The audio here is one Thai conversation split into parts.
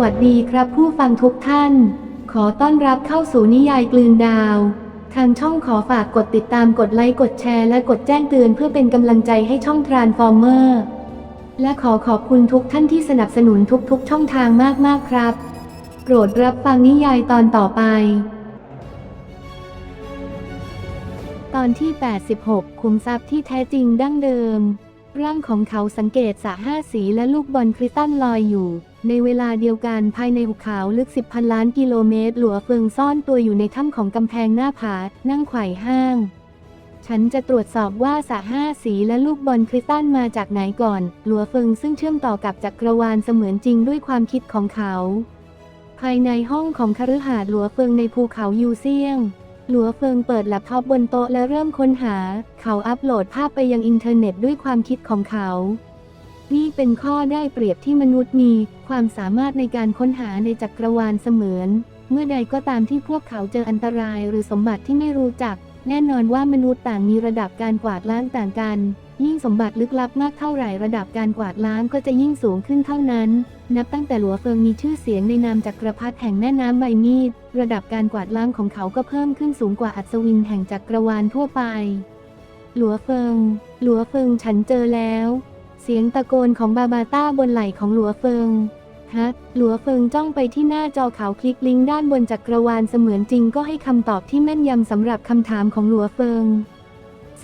วัสดีครับผู้ฟังทุกท่าน ขอต้อนรับเข้าสู่นิยายกลืนดาว ทางช่องขอฝากกดติดตามกดไลค์กดแชร์และกดแจ้งเตือนเพื่อเป็นกำลังใจให้ช่องทรานฟอร์เมอร์และขอขอบคุณทุกท่านที่สนับสนุนทุกๆ ช่องทางมากๆครับ โปรดรับฟังนิยายตอนต่อไป ตอนที่ 86 คุมทรัพย์ที่แท้จริงดั้งเดิม ร่างของเขาสังเกตสระห้าสีและลูกบอลคริสตัลลอยอยู่ ในเวลาเดียวกันภายในหุบเขาลึกสิบพันล้านกิโลเมตร หลัวเฟิงซ่อนตัวอยู่ในถ้ำของกำแพงหน้าผา นั่งไขว่ห้าง ฉันจะตรวจสอบว่าสระห้าสีและลูกบอลคริสตัลมาจากไหนก่อน หลัวเฟิงซึ่งเชื่อมต่อกับจักรวาลเสมือนจริงด้วยความคิดของเขา ภายในห้องของคฤหาสน์หลัวเฟิงในภูเขายูเซียง หลัวเฟิงเปิดแล็ปท็อปบนโต๊ะและเริ่มค้นหา เขาอัปโหลดภาพไปยังอินเทอร์เน็ตด้วยความคิดของเขา นี่เป็นข้อได้เปรียบที่มนุษย์มีความสามารถในการค้นหาในจักรวาลเสมือน เมื่อใดก็ตามที่พวกเขาเจออันตรายหรือสมบัติที่ไม่รู้จัก แน่นอนว่ามนุษย์ต่างมีระดับการกวาดล้างต่างกัน ยิ่งสมบัติลึกลับมากเท่าไหร่ระดับการกวาดล้างก็จะยิ่งสูงขึ้นเท่านั้น นับตั้งแต่หลัวเฟิงมีชื่อเสียงในนามจักรพรรดิแห่งแม่น้ำใบมีด ระดับการกวาดล้างของเขาก็เพิ่มขึ้นสูงกว่าอัศวินแห่งจักรวาลทั่วไป หลัวเฟิง หลัวเฟิงฉันเจอแล้ว เสียงตะโกนของบาบาต้าบนไหล่ของหลัวเฟิงฮะหลัวเฟิงจ้องไปที่หน้าจอขาวคลิกลิงก์ด้านบนจักรวาลเสมือนจริงก็ให้คำตอบที่แม่นยำสำหรับคำถามของหลัวเฟิง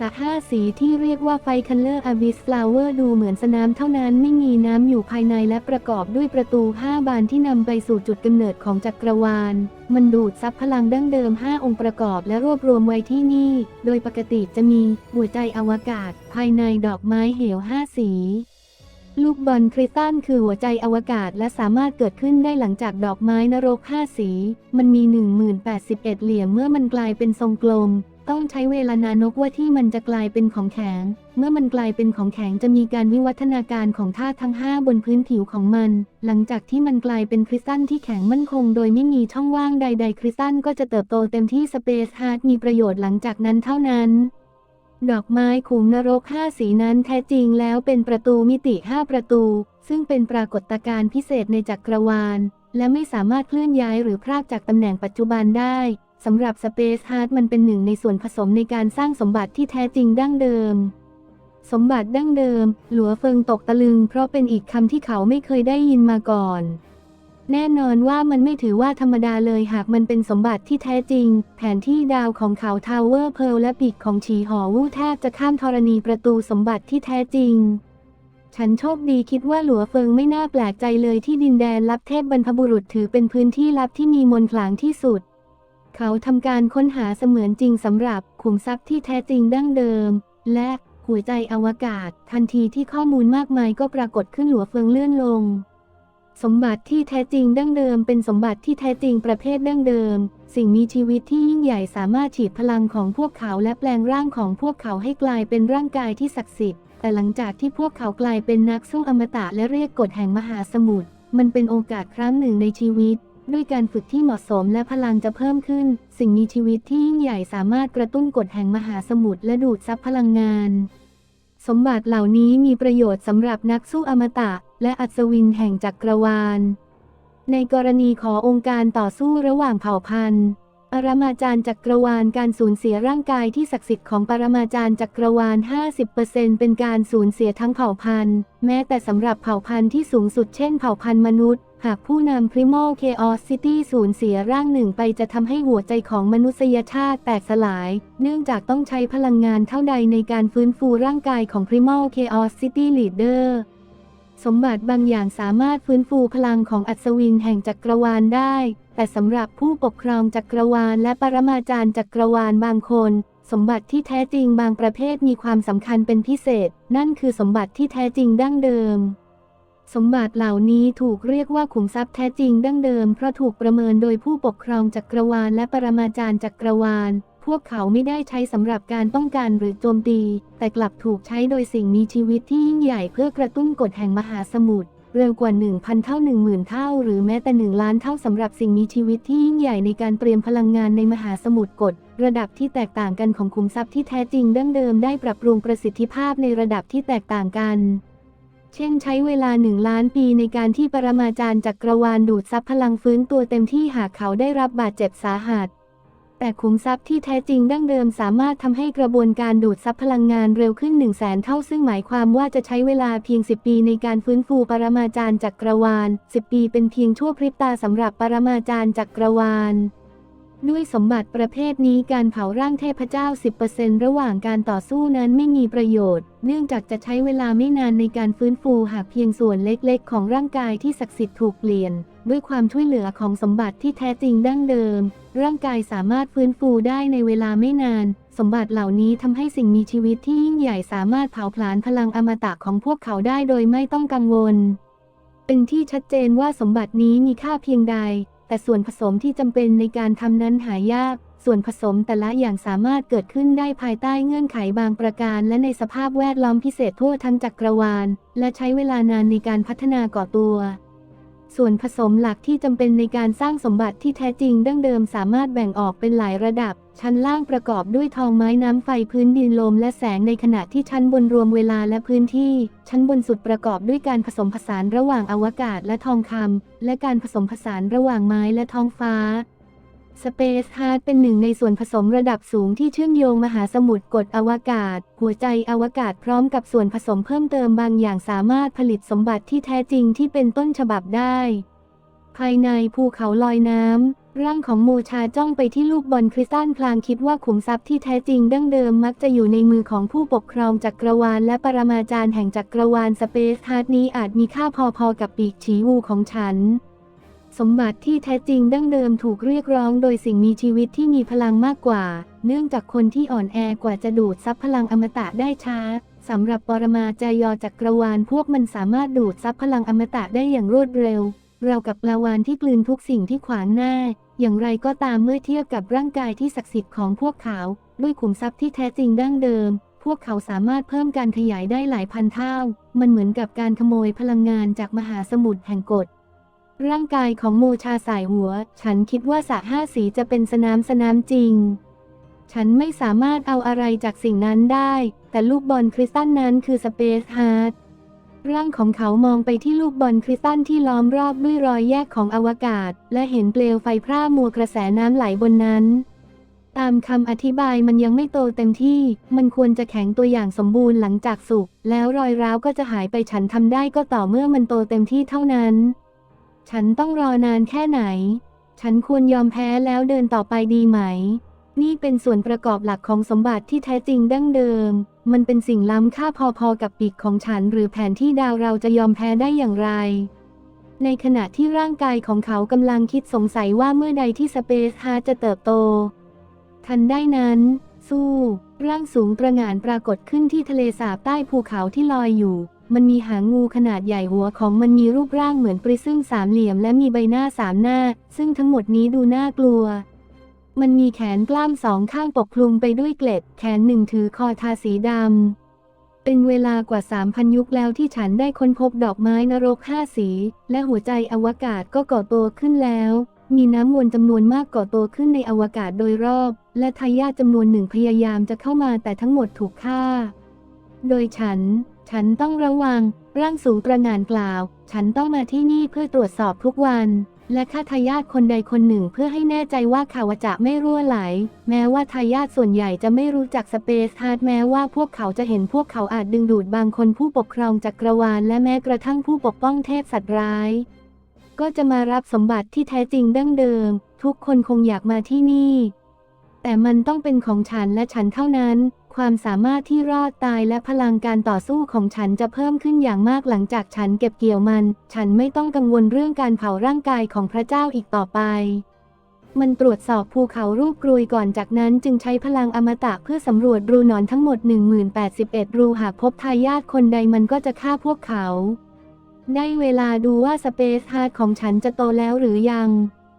สห้าสีที่เรียกว่าไฟคันเลอร์อ b ิสฟลาเวอร์ดูเหมือนสนามเท่านั้นไม่มีน้ำอยู่ภายในและประกอบด้วยประตู 5 บานที่นำไปสู่จุดกำเนิดของจักรวาล มันดูดซับพลังดั้งเดิม 5 องค์ประกอบและรวบรวมไว้ที่นี่ โดยปกติจะมีหัวใจอวกาศ ภายในดอกไม้เหวห้าสีลูกบอลคริสตัลคือหัวใจอวกาศและสามารถเกิดขึ้นได้หลังจากดอกไม้นรกห้าสี มันมี 1081 เหลี่ยมเมื่อมันกลายเป็นทรงกลม ต้องใช้เวลานานกว่าที่มันจะกลายเป็นของแข็ง เมื่อมันกลายเป็นของแข็งจะมีการวิวัฒนาการของธาตุทั้ง 5 บนพื้นผิวของมัน หลังจากที่มันกลายเป็นคริสตัลที่แข็งมั่นคงโดยไม่มีช่องว่างใด ๆ คริสตัลก็จะเติบโตเต็มที่สเปซฮาร์ดมีประโยชน์หลังจากนั้นเท่านั้น ดอกไม้ขุมนรกห้าสีนั้นแท้จริงแล้วเป็นประตูมิติห้าประตู ซึ่งเป็นปรากฏการณ์พิเศษในจักรวาล และไม่สามารถเคลื่อนย้ายหรือพรากจากตำแหน่งปัจจุบันได้ สำหรับสเปซฮาร์ดมันเป็นหนึ่งในส่วนผสมในการสร้างสมบัติที่แท้จริงดั้งเดิม สมบัติดั้งเดิม หลัวเฟิงตกตะลึง เพราะเป็นอีกคำที่เขาไม่เคยได้ยินมาก่อน แน่นอนว่ามันไม่ถือว่าธรรมดาเลยหากมันเป็นสมบัติที่แท้จริง แผนที่ดาวของเขาทาวเวอร์เพลและปีกของฉีหอวู้แทบจะข้ามธรณีประตูสมบัติที่แท้จริงฉันโชคดีคิดว่าหลัวเฟิงไม่น่าแปลกใจเลยที่ดินแดนลับเทพบรรพบุรุษถือเป็นพื้นที่ลับที่มีมนต์ขลังที่สุด เขาทำการค้นหาเสมือนจริงสำหรับขุมทรัพย์ที่แท้จริงดั้งเดิม และหัวใจอวกาศ ทันทีที่ข้อมูลมากมายก็ปรากฏขึ้นหลัวเฟิงเลื่อนลง สมบัติที่แท้จริงดั้งเดิม เป็นสมบัติที่แท้จริงประเภทดั้งเดิม สิ่งมีชีวิตที่ยิ่งใหญ่สามารถฉีดพลังของพวกเขาและแปลงร่างของพวกเขาให้กลายเป็นร่างกายที่ศักดิ์สิทธิ์แต่หลังจากที่พวกเขากลายเป็นนักสู้อมตะและเรียกกฎแห่งมหาสมุทรมันเป็นโอกาสครั้งหนึ่งในชีวิต ด้วยการฝึกที่เหมาะสมและพลังจะเพิ่มขึ้น สิ่งมีชีวิตที่ยิ่งใหญ่สามารถกระตุ้นกฎแห่งมหาสมุทรและดูดซับพลังงาน สมบัติเหล่านี้มีประโยชน์สำหรับนักสู้อมตะ และอัศวินแห่งจักรวาล ในกรณีขอองค์การต่อสู้ระหว่างเผ่าพันธุ์ปรมาจารย์จักรวาลการสูญเสียร่างกายที่ศักดิ์สิทธิ์ของปรมาจารย์จักรวาล 50%เป็นการสูญเสียทั้งเผ่าพันธุ์ แม้แต่สำหรับเผ่าพันธุ์ที่สูงสุดเช่นเผ่าพันธุ์มนุษย์ หากผู้นำ Primal Chaos City สูญเสียร่างหนึ่งไปจะทำให้หัวใจของมนุษยชาติแตกสลาย เนื่องจากต้องใช้พลังงานเท่าใดในการฟื้นฟูร่างกายของ Primal Chaos City Leader สมบัติบางอย่างสามารถฟื้นฟูพลังของอัศวินแห่งจักรวาลได้ แต่สำหรับผู้ปกครองจักรวาลและปรมาจารย์จักรวาลบางคน สมบัติที่แท้จริงบางประเภทมีความสำคัญเป็นพิเศษ นั่นคือสมบัติที่แท้จริงดั้งเดิม สมบัติเหล่านี้ถูกเรียกว่าขุมทรัพย์แท้จริงดั้งเดิม เพราะถูกประเมินโดยผู้ปกครองจักรวาลและปรมาจารย์จักรวาล พวกเขาไม่ได้ใช้สำหรับการป้องกันหรือโจมตี แต่กลับถูกใช้โดยสิ่งมีชีวิตที่ยิ่งใหญ่เพื่อกระตุ้นกฎแห่งมหาสมุทรเร็วกว่า 1,000 เท่า 10,000 เท่า หรือแม้แต่ 1 ล้านเท่าสำหรับสิ่งมีชีวิตที่ยิ่งใหญ่ในการเตรียมพลังงานในมหาสมุทรกฎระดับที่แตกต่างกันของขุมทรัพย์ที่แท้จริงดั้งเดิมได้ปรับปรุงประสิทธิภาพในระดับที่แตกต่างกัน เช่นใช้เวลาหนึ่งล้านปีในการที่ปรมาจารย์จักรวาลดูดซับพลังฟื้นตัวเต็มที่หากเขาได้รับบาดเจ็บสาหัส แต่ขุมทรัพย์ที่แท้จริงดั้งเดิมสามารถทำให้กระบวนการดูดซับพลังงานเร็วขึ้น1 0 0 0 0แสนเท่าซึ่งหมายความว่าจะใช้เวลาเพียง 10 ปีในการฟื้นฟูปรมาจารย์จักรวาล 10 ปีเป็นเพียงชั่วพริบตาสำหรับปรมาจารย์จักรวาล ด้วยสมบัติประเภทนี้การเผาร่างเทพเจ้า 10%ระหว่างการต่อสู้นั้นไม่มีประโยชน์ เนื่องจากจะใช้เวลาไม่นานในการฟื้นฟูหากเพียงส่วนเล็กๆ ของร่างกายที่ศักดิ์สิทธิ์ถูกเปลี่ยน ด้วยความช่วยเหลือของสมบัติที่แท้จริงดั้งเดิม ร่างกายสามารถฟื้นฟูได้ในเวลาไม่นาน สมบัติเหล่านี้ทำให้สิ่งมีชีวิตที่ยิ่งใหญ่สามารถเผาผลาญพลังอมตะของพวกเขาได้โดยไม่ต้องกังวล เป็นที่ชัดเจนว่าสมบัตินี้มีค่าเพียงใด แต่ส่วนผสมที่จำเป็นในการทำนั้นหายาก ส่วนผสมแต่ละอย่างสามารถเกิดขึ้นได้ภายใต้เงื่อนไขบางประการ และในสภาพแวดล้อมพิเศษทั่วทั้งจักรวาล และใช้เวลานานในการพัฒนาก่อตัว ส่วนผสมหลักที่จำเป็นในการสร้างสมบัติที่แท้จริงดั้งเดิมสามารถแบ่งออกเป็นหลายระดับ ชั้นล่างประกอบด้วยทองไม้น้ำไฟพื้นดินลมและแสงในขณะที่ชั้นบนรวมเวลาและพื้นที่ ชั้นบนสุดประกอบด้วยการผสมผสานระหว่างอวกาศและทองคำและการผสมผสานระหว่างไม้และท้องฟ้า Space Heart เป็นหนึ่งในส่วนผสมระดับสูงที่เชื่อมโยงมหาสมุทรกดอวกาศ หัวใจอวกาศพร้อมกับส่วนผสมเพิ่มเติมบางอย่างสามารถผลิตสมบัติที่แท้จริงที่เป็นต้นฉบับได้ ภายในภูเขาลอยน้ำ ร่างของโมชาจ้องไปที่ลูกบอลคริสตัลพลางคิดว่าขุมทรัพย์ที่แท้จริงดั้งเดิมมักจะอยู่ในมือของผู้ปกครองจักรวาล และปรมาจารย์แห่งจักรวาลสเปซฮาร์ดนี้อาจมีค่าพอๆกับปีกฉีวูของฉัน สมบัติที่แท้จริงดั้งเดิมถูกเรียกร้องโดยสิ่งมีชีวิตที่มีพลังมากกว่า เนื่องจากคนที่อ่อนแอกว่าจะดูดซับพลังอมตะได้ช้าสำหรับปรมาจายอจักรวาลพวกมันสามารถดูดซับพลังอมตะได้อย่างรวดเร็ว เรากับปลาวานที่กลืนทุกสิ่งที่ขวางหน้า อย่างไรก็ตามเมื่อเทียบกับร่างกายที่ศักดิ์สิทธิ์ของพวกเขา ด้วยขุมทรัพย์ที่แท้จริงดั้งเดิม พวกเขาสามารถเพิ่มการขยายได้หลายพันเท่า มันเหมือนกับการขโมยพลังงานจากมหาสมุทรแห่งกฎ ร่างกายของโมชาสายหัว ฉันคิดว่าสระห้าสีจะเป็นสนามสนามจริง ฉันไม่สามารถเอาอะไรจากสิ่งนั้นได้ แต่ลูกบอลคริสตัลนั้นคือสเปซฮาร์ดร่างของเขามองไปที่ลูกบอลคริสตัลที่ล้อมรอบด้วยรอยแยกของอวกาศ และเห็นเปลวไฟพร่ามัวกระแสน้ำไหลบนนั้น ตามคำอธิบายมันยังไม่โตเต็มที่ มันควรจะแข็งตัวอย่างสมบูรณ์หลังจากสุก แล้วรอยร้าวก็จะหายไปฉันทำได้ก็ต่อเมื่อมันโตเต็มที่เท่านั้น ฉันต้องรอนานแค่ไหน ฉันควรยอมแพ้แล้วเดินต่อไปดีไหม นี่เป็นส่วนประกอบหลักของสมบัติที่แท้จริงดั้งเดิม มันเป็นสิ่งล้ำค่าพอๆกับปีกของฉัน หรือแผนที่ดาวเราจะยอมแพ้ได้อย่างไร ในขณะที่ร่างกายของเขากำลังคิดสงสัยว่าเมื่อใดที่สเปซฮาร์จะเติบโต ทันได้นั้น สู้ ร่างสูงตระหง่านปรากฏขึ้นที่ทะเลสาบใต้ภูเขาที่ลอยอยู่ มันมีหางงูขนาดใหญ่หัวของมันมีรูปร่างเหมือนปริซึมสามเหลี่ยมและมีใบหน้าสามหน้า ซึ่งทั้งหมดนี้ดูน่ากลัว มันมีแขนกล้ามสองข้างปกคลุมไปด้วยเกล็ด แขนหนึ่งถือคอทาสีดำ เป็นเวลากว่า 3,000 ยุคแล้วที่ฉันได้ค้นพบดอกไม้นรกห้าสี และหัวใจอวกาศก็ก่อตัวขึ้นแล้ว มีน้ำวนจำนวนมากก่อตัวขึ้นในอวกาศโดยรอบ และทายาทจำนวนหนึ่งพยายามจะเข้ามาแต่ทั้งหมดถูกฆ่า โดยฉัน ฉันต้องระวัง ร่างสูงประงานกล่าว ฉันต้องมาที่นี่เพื่อตรวจสอบทุกวัน และฆ่าทายาทคนใดคนหนึ่งเพื่อให้แน่ใจว่าข่าวจะไม่รั่วไหล แม้ว่าทายาทส่วนใหญ่จะไม่รู้จักสเปซฮาร์ดแม้ว่าพวกเขาจะเห็นพวกเขาอาจดึงดูดบางคนผู้ปกครองจักรวาลและแม้กระทั่งผู้ปกป้องเทพสัตว์ร้าย ก็จะมารับสมบัติที่แท้จริงดั้งเดิม ทุกคนคงอยากมาที่นี่ แต่มันต้องเป็นของฉันและฉันเท่านั้น ความสามารถที่รอดตายและพลังการต่อสู้ของฉันจะเพิ่มขึ้นอย่างมากหลังจากฉันเก็บเกี่ยวมัน ฉันไม่ต้องกังวลเรื่องการเผาร่างกายของพระเจ้าอีกต่อไป มันตรวจสอบภูเขารูปกรุยก่อนจากนั้นจึงใช้พลังอมตะเพื่อสำรวจรูนอนทั้งหมด 1081 รูหากพบทายาทคนใดมันก็จะฆ่าพวกเขาได้เวลาดูว่าสเปซฮาร์ดของฉันจะโตแล้วหรือยัง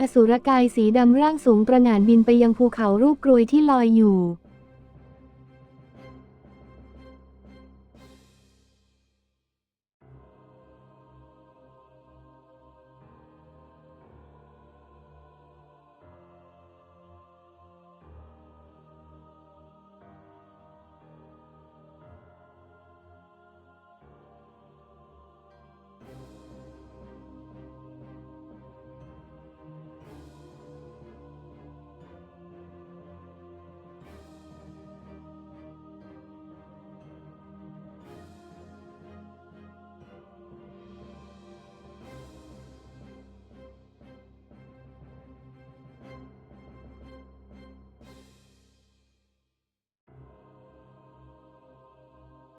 อสุรกายสีดำร่างสูงประหง่านบินไปยังภูเขารูปกรวยที่ลอยอยู่